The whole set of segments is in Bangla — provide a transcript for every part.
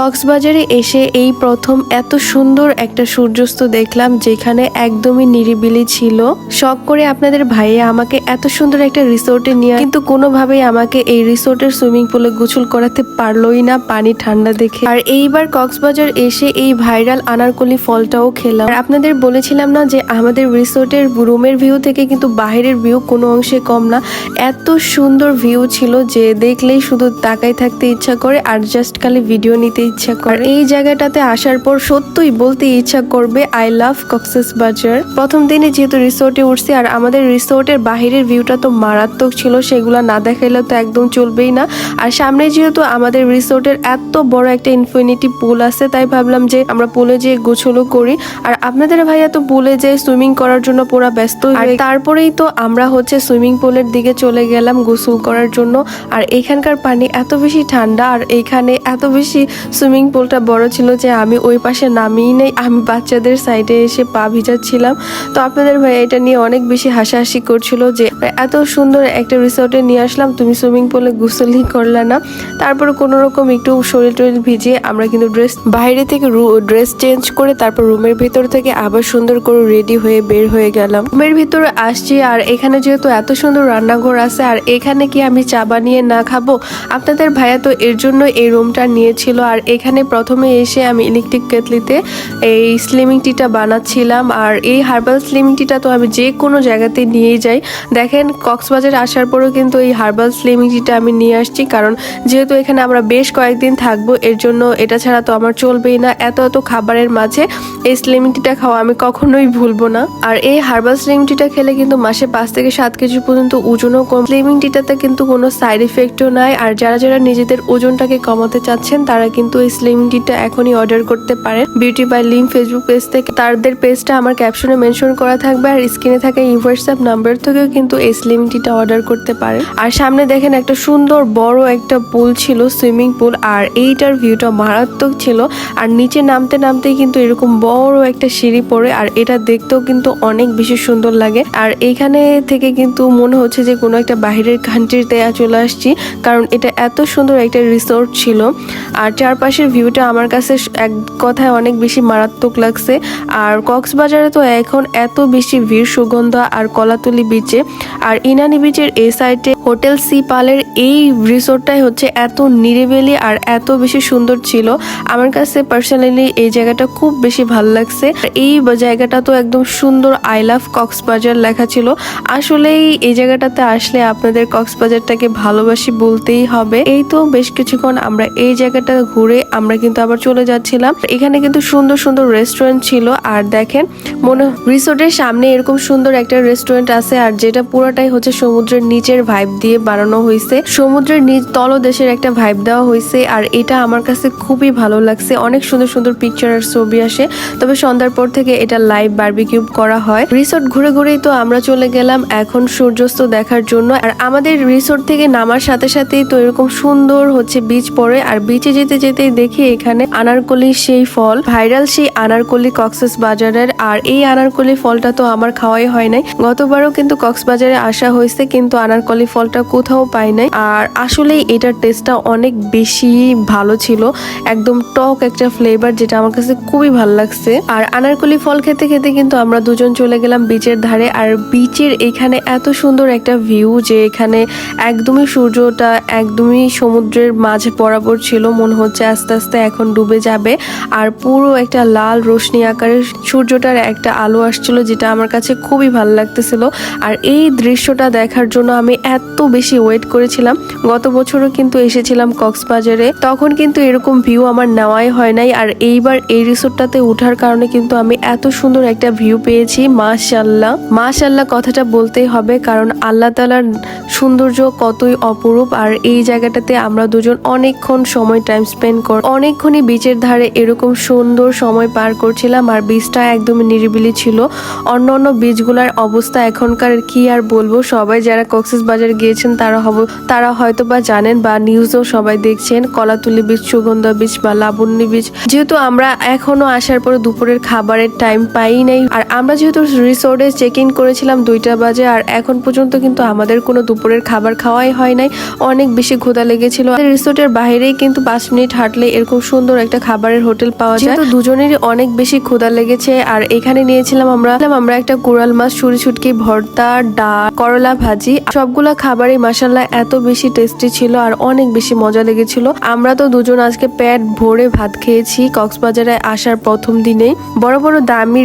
কক্সবাজারে এসে এই প্রথম এত সুন্দর একটা সূর্যাস্ত দেখলাম যেখানে একদমই নিরিবিলি ছিল। শখ করে আপনাদের ভাইয়া আমাকে এত সুন্দর একটা রিসোর্টে নিয়ে কিন্তু কোনোভাবেই আমাকে এই রিসোর্টের সুইমিং পুলে গোসল করাতে পারলোই না পানি ঠান্ডা দেখে। আর এইবার কক্সবাজার এসে এই ভাইরাল আনারকলি ফলটাও খেলাম। আর আপনাদের বলেছিলাম না যে আমাদের রিসোর্টের রুমের ভিউ থেকে কিন্তু বাইরের ভিউ কোনো অংশে কম না। এত সুন্দর ভিউ ছিল যে দেখলেই শুধু তাকাই থাকতে ইচ্ছা করে। আর জাস্ট খালি ভিডিও নিতে ইচ্ছা করে। এই জায়গাটাতে আসার পর সত্যই বলতে ইচ্ছা করবে আই লাভ কক্সেস বাজার প্রথম দিনে যেহেতু রিসোর্টে উঠছি আর আমাদের রিসোর্টের বাহিরের ভিউটা তো মারাত্মক ছিল সেগুলো না দেখাইলে তো একদম চলবেই না। আর সামনে যেহেতু আমাদের রিসোর্টের এত বড় একটা ইনফিনিটি পুল আছে তাই ভাবলাম যে আমরা পুলে যেয়ে গোছলও করি। আর আপনাদের ভাইয়া তো পুলে যেয়ে সুইমিং করার জন্য পুরো ব্যস্ত আর তারপরেই তো আমরা হচ্ছে সুইমিং পুলের দিকে চলে গেলাম গোসল করার জন্য। আর এখানকার পানি এত বেশি ঠান্ডা আর এখানে এত বেশি সুইমিং পুলটা বড় ছিল যে আমি ওই পাশে নামিয়ে নেই, আমি বাচ্চাদের সাইডে এসে পা ভিজাচ্ছিলাম। তো আপনাদের ভাই এটা নিয়ে অনেক বেশি হাসাহাসি করছিল যে, এত সুন্দর একটা রিসোর্টে নিয়ে আসলাম, তুমি সুইমিং পুলে গোসলই করলে না। তারপরে কোনো রকম একটু শরীর টরিল ভিজিয়ে আমরা কিন্তু ড্রেস বাইরে থেকে ড্রেস চেঞ্জ করে তারপর রুমের ভিতর থেকে আবার সুন্দর করে রেডি হয়ে বের হয়ে গেলাম। রুমের ভিতরে আসছি আর এখানে যেহেতু এত সুন্দর রান্নাঘর আছে, আর এখানে কি আমি চা বানিয়ে না খাব? আপনাদের ভাইয়া তো এর জন্য এই রুমটা নিয়েছিল আর এখানে প্রথমে এসে আমি ইলেকট্রিক কেটলিতে এই স্লিমিং টিটা বানাচ্ছিলাম। আর এই হার্বাল স্লিমিং টিটা তো আমি যে কোনো জায়গাতে নিয়ে যাই। দেখেন, কক্সবাজার আসার পরেও কিন্তু এই হার্বাল স্লিমিং টিটা আমি নিয়ে আসছি। কারণ যেহেতু এখানে আমরা বেশ কয়েকদিন থাকব, এর জন্য এটা ছাড়া তো আমার চলবেই না। এত এত খাবারের মাঝে এই স্লিমিং টিটা খাওয়া আমি কখনোই ভুলবো না। আর এই হার্বাল স্লিমিং টিটা খেলে কিন্তু মাসে পাঁচ থেকে সাত কেজি পর্যন্ত ওজনও কম। স্লিমিং টিটাতে কিন্তু কোনো সাইড এফেক্টও নাই। আর যারা যারা নিজেদের ওজনটাকে কমাতে চাচ্ছেন, তারা কিন্তু এই স্লিমিং টিটা এখনই অর্ডার করতে পারেন। Beauty by Lim Facebook page থেকে। তাদের পেজটা আমার ক্যাপশনে মেনশন করা থাকবে আর স্ক্রিনে থাকা এই হোয়াটসঅ্যাপ নাম্বার থেকেও কিন্তু এই স্লিমিং টিটা অর্ডার করতে পারেন। আর সামনে দেখেন একটা সুন্দর বড় একটা পুল ছিল সুইমিং পুল আর এইটার ভিউটা মারাত্মক ছিল। আর নিচে নামতে নামতেই কিন্তু এরকম বড় একটা সিঁড়ি পড়ে, আর এটা দেখতেও কিন্তু অনেক বেশি সুন্দর লাগে। আর এইখানে থেকে কিন্তু মনে হচ্ছে যে কোনো একটা বাহিরের কান্ট্রিতে চলে আসছি, কারণ এটা এত সুন্দর একটা রিসোর্ট ছিল। আর চারপাশের ভিউটা আমার কাছে এক কথায় অনেক বেশি মারাত্মক লাগছে। আর কক্সবাজারে তো এখন এত বেশি ভিড়, সুগন্ধ আর কলাতলি বিচে আর ইনানি বিচের এই সাইডে হোটেল সি পালের এই রিসোর্টটাই হচ্ছে এত নিরিবিলি আর এত বেশি সুন্দর ছিল। আমার কাছে পার্সোনালি এই জায়গাটা খুব বেশি ভালো লাগছে। এই জায়গাটা তো একদম সুন্দর আই লাভ কক্সবাজার লেখা ছিল। আসলেই এই জায়গাটাতে আসলে আপনাদের কক্সবাজারটাকে ভালোবাসি বলতেই হবে। এই তো বেশ কিছুক্ষণ আমরা এই জায়গাটা ঘুরে আমরা কিন্তু আবার চলে যাচ্ছিলাম। এখানে কিন্তু সুন্দর সুন্দর রেস্টুরেন্ট ছিল। আর দেখেন, মনে রিসোর্টের সামনে এরকম সুন্দর একটা রেস্টুরেন্ট আছে। আর যেটা পুরোটাই হচ্ছে সমুদ্রের নিচের ভাইব দিয়ে বানানো হয়েছে। সমুদ্রের নিচ তলদেশের একটা ভাইব দেওয়া হয়েছে আর এটা আমার কাছে খুবই ভালো লাগছে। অনেক সুন্দর সুন্দর পিকচার আর ছবি আসে। তবে সন্ধ্যার পর থেকে এটা লাইভ বার্বিকিউব করা হয়। রিসোর্ট ঘুরে ঘুরেই তো আমরা চলে গেলাম এখন সূর্যাস্ত দেখার জন্য। আর আমাদের রিসোর্ট থেকে নামার সাথে সাথেই তো এরকম সুন্দর হচ্ছে বিচ পড়ে। আর বিচে যেতে যেতেই দেখি এখানে আনারকলি সেই ফল ভাইরাল সেই আনারকলি কক্সেস বাজারের আর এই আনারকলি ফলটা তো আমার খাওয়াই হয় নাই। গতবারও কিন্তু কক্সবাজারে আসা হয়েছে, কিন্তু আনারকলি ফলটা কোথাও পাই নাই। আর আসলে এটার টেস্টটা অনেক বেশি ভালো ছিল। একদম টক একটা ফ্লেভার যেটা আমার কাছে খুবই ভালো লাগছে। আর আনারকলি ফল খেতে খেতে কিন্তু আমরা দুজন চলে গেলাম বিচের ধারে। আর বিচের এখানে এত সুন্দর একটা ভিউ যে এখানে একদমই সূর্যটা একদমই সমুদ্রের মাঝে বরাবর ছিল। মনে হচ্ছে আস্তে আস্তে এখন ডুবে যাবে। আর পুরো একটা লাল রোশনি আকারের সূর্যটার একটা আলো আসছিল যেটা আমার কাছে খুবই ভালো লাগতেছিল। আর এই দৃশ্যটা দেখার জন্য আমি এত বেশি ওয়েট করেছিলাম। গত বছরও কিন্তু এসেছিলাম কক্সবাজারে। তখন কিন্তু এরকম ভিউ আমার নেওয়াই হয় নাই। আর এইবার এই রিসোর্টটাতে ওঠার কারণে কিন্তু আমি এত সুন্দর একটা ভিউ পেয়েছি মাশাল্লাহ মাশাল্লাহ কথাটা বলতেই হবে, কারণ আল্লাহ তালার সৌন্দর্য কতই অপরূপ। আর এই জায়গাটাতে আমরা দুজন অনেকক্ষণ সময় টাইম স্পেন্ড কর, অনেকক্ষণই বিচের ধারে এরকম সুন্দর সময় পার করছিলাম। আর বীজটা একদমই নিরিবিলি ছিল। অন্য অন্য বীজগুলার অবস্থা এখনকার কি আর বলব? সবাই যারা কক্সেস বাজার গিয়েছেন, তারা হব, তারা হয়তো বা জানেন বা নিউজও সবাই দেখছেন, কলাতুলি বীজ সুগন্ধা বীজ বা লাবণ্য বীজ যেহেতু আমরা এখনও আসার পর দুপুরের খাবারের টাইম পাই নাই। আর আমরা যেহেতু রিসোর্টে চেক ইন করেছিলাম দুইটা বাজে, আর এখন পর্যন্ত কিন্তু আমাদের কোনো দুপুরের খাবার খাওয়াই হয় নাই। অনেক বেশি ক্ষুধা লেগেছিল। রিসোর্টের বাইরেই কিন্তু পাঁচ মিনিট হাঁটলে এরকম সুন্দর একটা খাবারের হোটেল পাওয়া যায়। দুজনেরই অনেক বেশি ক্ষুধা লেগেছে, আর এখানে নিয়েছিলাম আমরা আমরা একটা কুড়াল মাছ, ছুরি, ছুটকি, ভর্তা, ডাল, করলা ভাজি, সবগুলা খাবারই মাসাল্লাহ এত বেশি টেস্টি ছিল আর অনেক বেশি মজা লেগেছিল। আমরা তো দুজন আজকে পেট ভরে ভাত খেয়েছি কক্সবাজারে আসার প্রথম দিনেই। বড় বড় দামি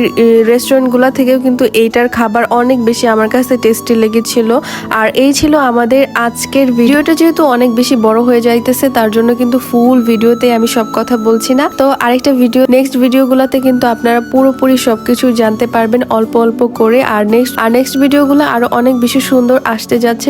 রেস্টুরেন্টগুলা থেকেও কিন্তু এইটার খাবার অনেক বেশি আমার কাছে টেস্টি লেগেছিল। আর এই ছিল আমাদের আজকের ভিডিওটা যেহেতু অনেক বেশি বড় হয়ে যাইতেছে, তার জন্য কিন্তু ফুল ভিডিওতে আমি সব কথা বলছি না। তো আরেকটা ভিডিও নেক্সট ভিডিওগুলোতে কিন্তু আপনারা পুরোপুরি সবকিছু জানতে পারবেন অল্প অল্প করে। আর নেক্সট আর নেক্সট ভিডিওগুলো আরও অনেক বেশি সুন্দর আসতে যাচ্ছে।